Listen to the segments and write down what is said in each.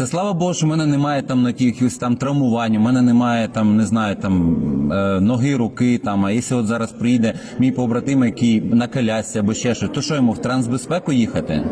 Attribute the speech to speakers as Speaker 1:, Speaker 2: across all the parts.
Speaker 1: Це слава Богу, що мене немає там на якихось там травмувань, у мене немає там, не знаю, там е, ноги, руки. Там, а якщо от зараз приїде мій побратим, який на колясці або ще щось, то що йому в трансбезпеку їхати?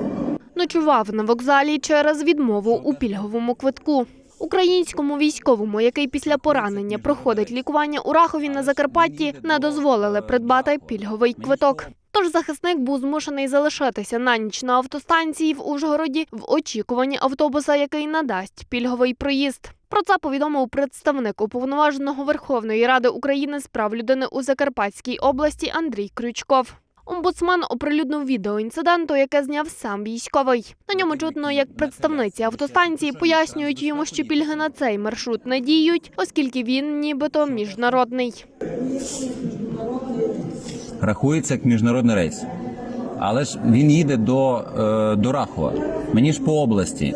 Speaker 2: Ночував на вокзалі через відмову у пільговому квитку. Українському військовому, який після поранення проходить лікування у Рахові на Закарпатті, не дозволили придбати пільговий квиток. Тож захисник був змушений залишатися на ніч на автостанції в Ужгороді в очікуванні автобуса, який надасть пільговий проїзд. Про це повідомив представник уповноваженого Верховної Ради України з прав людини у Закарпатській області Андрій Крючков. Омбудсмен оприлюднив відео інциденту, яке зняв сам військовий. На ньому чутно, як представниці автостанції пояснюють йому, що пільги на цей маршрут не діють, оскільки він нібито міжнародний.
Speaker 1: Рахується як міжнародний рейс. Але ж він їде до, е, до Рахова. Мені ж по області.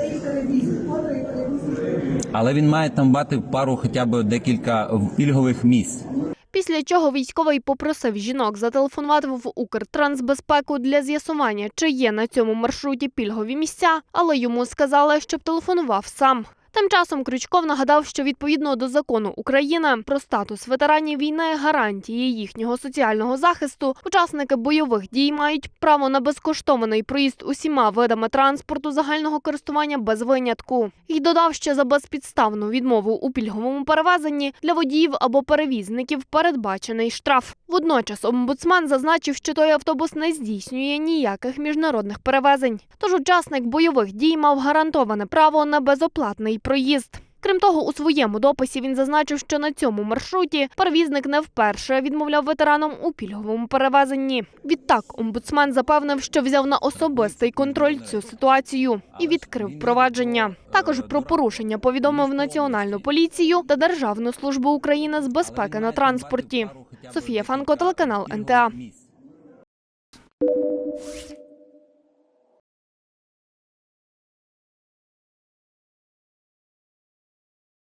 Speaker 1: Але він має там мати пару хоча б декілька пільгових місць.
Speaker 2: Після чого військовий попросив жінок зателефонувати в Укртрансбезпеку для з'ясування, чи є на цьому маршруті пільгові місця, але йому сказали, щоб телефонував сам. Тим часом Крючков нагадав, що відповідно до закону України про статус ветеранів війни гарантії їхнього соціального захисту учасники бойових дій мають право на безкоштовний проїзд усіма видами транспорту загального користування без винятку. І додав, що за безпідставну відмову у пільговому перевезенні для водіїв або перевізників передбачений штраф. Водночас омбудсмен зазначив, що той автобус не здійснює ніяких міжнародних перевезень. Тож учасник бойових дій мав гарантоване право на безоплатний проїзд. Крім того, у своєму дописі він зазначив, що на цьому маршруті перевізник не вперше відмовляв ветеранам у пільговому перевезенні. Відтак, омбудсмен запевнив, що взяв на особистий контроль цю ситуацію і відкрив провадження. Також про порушення повідомив Національну поліцію та Державну службу України з безпеки на транспорті. Софія Фанко, телеканал НТА.